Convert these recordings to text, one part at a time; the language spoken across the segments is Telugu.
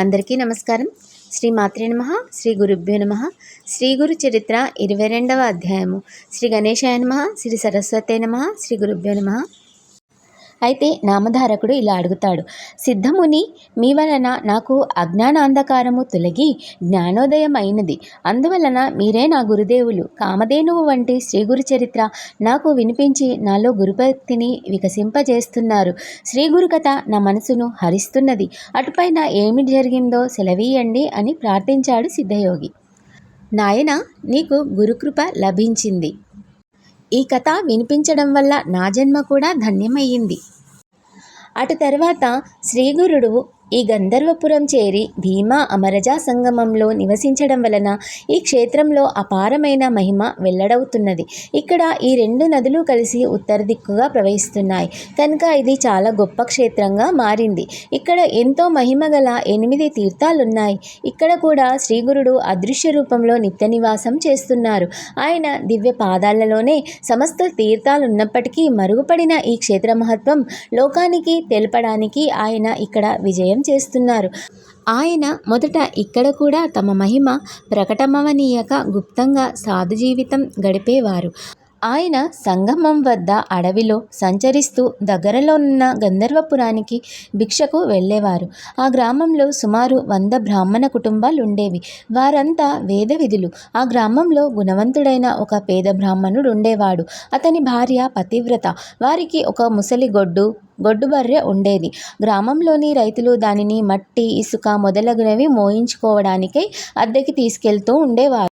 అందరికీ నమస్కారం. శ్రీ మాతృ నమ శ్రీ గురుభ్యో నమ. శ్రీ గురు చరిత్ర ఇరవై రెండవ అధ్యాయము. శ్రీ గణేశాయ నమ శ్రీ సరస్వతే నమ శ్రీ గురుభ్యో నమ. అయితే నామధారకుడు ఇలా అడుగుతాడు సిద్ధముని మీ వలన నాకు అజ్ఞానాంధకారము తొలగి జ్ఞానోదయం అయినది అందువలన మీరే నా గురుదేవులు. కామధేనువు వంటి శ్రీగురు చరిత్ర నాకు వినిపించి నాలో గురుభక్తిని వికసింపజేస్తున్నారు. శ్రీ గురుకథ నా మనసును హరిస్తున్నది. అటుపైన ఏమి జరిగిందో సెలవీయండి అని ప్రార్థించాడు సిద్ధయోగి. నాయన నీకు గురుకృప లభించింది. ఈ కథ వినిపించడం వల్ల నా జన్మ కూడా ధన్యమయ్యింది. అటు తర్వాత శ్రీగురుడు ఈ గంధర్వపురం చేరి భీమా అమరజా సంగమంలో నివసించడం వలన ఈ క్షేత్రంలో అపారమైన మహిమ వెల్లడవుతున్నది. ఇక్కడ ఈ రెండు నదులు కలిసి ఉత్తర దిక్కుగా ప్రవహిస్తున్నాయి. కనుక ఇది చాలా గొప్ప క్షేత్రంగా మారింది. ఇక్కడ ఎంతో మహిమ గల ఎనిమిది తీర్థాలున్నాయి. ఇక్కడ కూడా శ్రీగురుడు అదృశ్య రూపంలో నిత్య నివాసం చేస్తున్నారు. ఆయన దివ్య పాదాలలోనే సమస్త తీర్థాలు ఉన్నప్పటికీ మరుగుపడిన ఈ క్షేత్ర మహత్వం లోకానికి తెలపడానికి ఆయన ఇక్కడ విజయం చేస్తున్నారు. ఆయన మొదట ఇక్కడ కూడా తమ మహిమ ప్రకటమవనీయక గుప్తంగా సాధు జీవితం గడిపేవారు. ఆయన సంగమం వద్ద అడవిలో సంచరిస్తూ దగ్గరలో ఉన్న గంధర్వపురానికి భిక్షకు వెళ్ళేవారు. ఆ గ్రామంలో సుమారు వంద బ్రాహ్మణ కుటుంబాలు ఉండేవి వారంతా వేద విధులు ఆ గ్రామంలో గుణవంతుడైన ఒక పేద బ్రాహ్మణుడు ఉండేవాడు అతని భార్య పతివ్రత. వారికి ఒక ముసలి గొడ్డు గొడ్డు బర్రె ఉండేది. గ్రామంలోని రైతులు దానిని మట్టి ఇసుక మొదలగునవి మోయించుకోవడానికై అద్దెకి తీసుకెళ్తూ ఉండేవారు.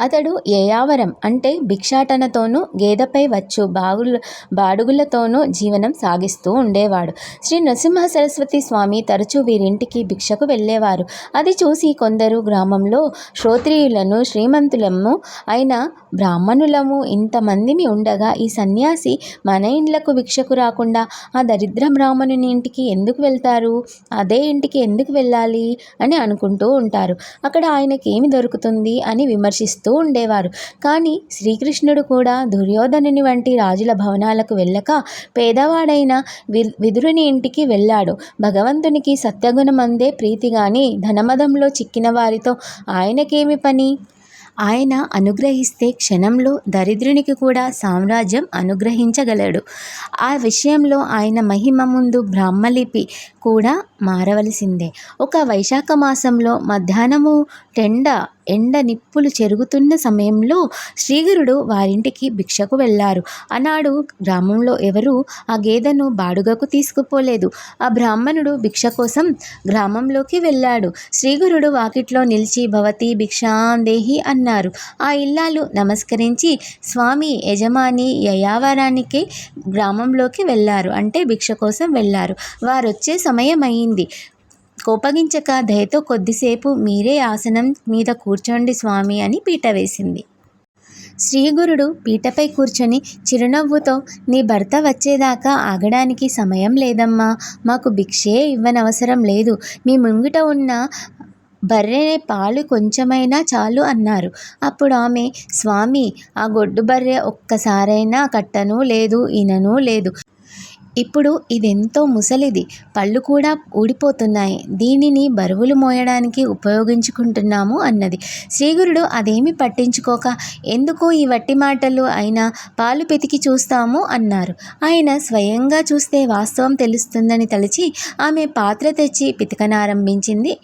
అతడు ఏయావరం అంటే భిక్షాటనతోనూ గేదెపై వచ్చు బాగుల బాడుగులతోనూ జీవనం సాగిస్తూ ఉండేవాడు. శ్రీ నరసింహ సరస్వతి స్వామి తరచూ వీరింటికి భిక్షకు వెళ్ళేవారు. అది చూసి కొందరు గ్రామంలో శ్రోత్రియులను శ్రీమంతులము అయిన బ్రాహ్మణులము ఇంతమందిమి ఉండగా ఈ సన్యాసి మన ఇండ్లకు భిక్షకు రాకుండా ఆ దరిద్ర బ్రాహ్మణుని ఇంటికి ఎందుకు వెళ్తారు? అదే ఇంటికి ఎందుకు వెళ్ళాలి? అని అనుకుంటూ ఉంటారు. అక్కడ ఆయనకి ఏమి దొరుకుతుంది అని విమర్శిస్తూ చేస్తూ ఉండేవారు. కానీ శ్రీకృష్ణుడు కూడా దుర్యోధనుని వంటి రాజుల భవనాలకు వెళ్ళక పేదవాడైన విధురుని విదురుని ఇంటికి వెళ్ళాడు. భగవంతునికి సత్యగుణమందే ప్రీతి గాని ధనమదంలో చిక్కిన వారితో ఆయనకేమి పని? ఆయన అనుగ్రహిస్తే క్షణంలో దరిద్రునికి కూడా సామ్రాజ్యం అనుగ్రహించగలడు. ఆ విషయంలో ఆయన మహిమ ముందు బ్రాహ్మలిపి కూడా మారవలసిందే. ఒక వైశాఖ మాసంలో మధ్యాహ్నము టెండ ఎండ నిప్పులు చెరుగుతున్న సమయంలో శ్రీగురుడు వారింటికి భిక్షకు వెళ్ళారు. ఆనాడు గ్రామంలో ఎవరూ ఆ గేదెను బాడుగకు తీసుకుపోలేదు. ఆ బ్రాహ్మణుడు భిక్ష కోసం గ్రామంలోకి వెళ్ళాడు. శ్రీగురుడు వాకిట్లో నిలిచి భవతి భిక్షాందేహి అన్నారు. ఆ ఇల్లాలు నమస్కరించి స్వామి యజమాని యయావరానికి గ్రామంలోకి వెళ్ళారు. అంటే భిక్ష కోసం వెళ్ళారు. వారొచ్చే సమయం అయింది కోపగించక దయతో కొద్దిసేపు మీరే ఆసనం మీద కూర్చోండి స్వామి అని పీట వేసింది. శ్రీగురుడు పీటపై కూర్చొని చిరునవ్వుతో నీ భర్త వచ్చేదాకా ఆగడానికి సమయం లేదమ్మా. మాకు భిక్షే ఇవ్వనవసరం లేదు. మీ ముంగిట ఉన్న బర్రె పాలు కొంచెమైనా చాలు అన్నారు. అప్పుడు ఆమె స్వామి ఆ గొడ్డు బర్రె ఒక్కసారైనా కట్టను లేదు ఇనను లేదు. ఇప్పుడు ఇదెంతో ముసలిది. పళ్ళు కూడా ఊడిపోతున్నాయి. దీనిని బరువులు మోయడానికి ఉపయోగించుకుంటున్నాము అన్నది. శ్రీగురుడు అదేమి పట్టించుకోక ఎందుకు ఈ వట్టి మాటలు అయినా పాలు పెతికి చూస్తాము? అన్నారు. ఆయన స్వయంగా చూస్తే వాస్తవం తెలుస్తుందని తలిచి ఆమె పాత్ర తెచ్చి పితకనారంభించింది.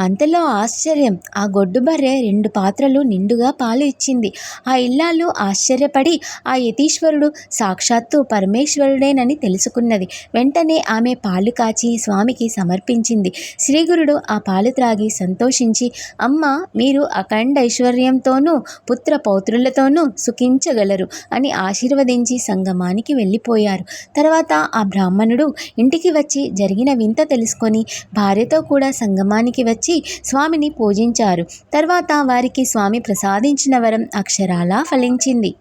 అంతలో ఆశ్చర్యం. ఆ గొడ్డు బర్రె రెండు పాత్రలు నిండుగా పాలు ఇచ్చింది. ఆ ఇల్లాలు ఆశ్చర్యపడి ఆ యతీశ్వరుడు సాక్షాత్తు పరమేశ్వరుడేనని తెలుసుకున్నది. వెంటనే ఆమె పాలు కాచి స్వామికి సమర్పించింది. శ్రీగురుడు ఆ పాలు త్రాగి సంతోషించి అమ్మ మీరు అఖండ ఐశ్వర్యంతోనూ పుత్ర పౌత్రులతోనూ సుఖించగలరు అని ఆశీర్వదించి సంగమానికి వెళ్ళిపోయారు. తర్వాత ఆ బ్రాహ్మణుడు ఇంటికి వచ్చి జరిగిన వింత తెలుసుకొని భార్యతో కూడా సంగమానికి వచ్చి చేసి స్వామిని పూజించారు. తర్వాత వారికి స్వామి ప్రసాదించిన వరం అక్షరాలా ఫలించింది.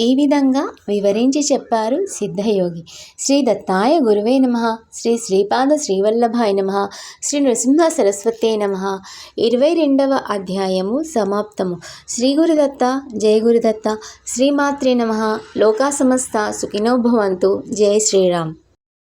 ఈ విధంగా వివరించి చెప్పారు సిద్ధయోగి. శ్రీ దత్తాయ గురువే నమ. శ్రీ శ్రీపాద శ్రీవల్లభాయ నమ. శ్రీ నృసింహ సరస్వతే నమ. ఇరవై రెండవ అధ్యాయము సమాప్తము. శ్రీ గురుదత్త జయ గురుదత్త శ్రీమాత్రే నమ. లోకా సమస్త సుఖినో భవంతు. జయ శ్రీరామ్.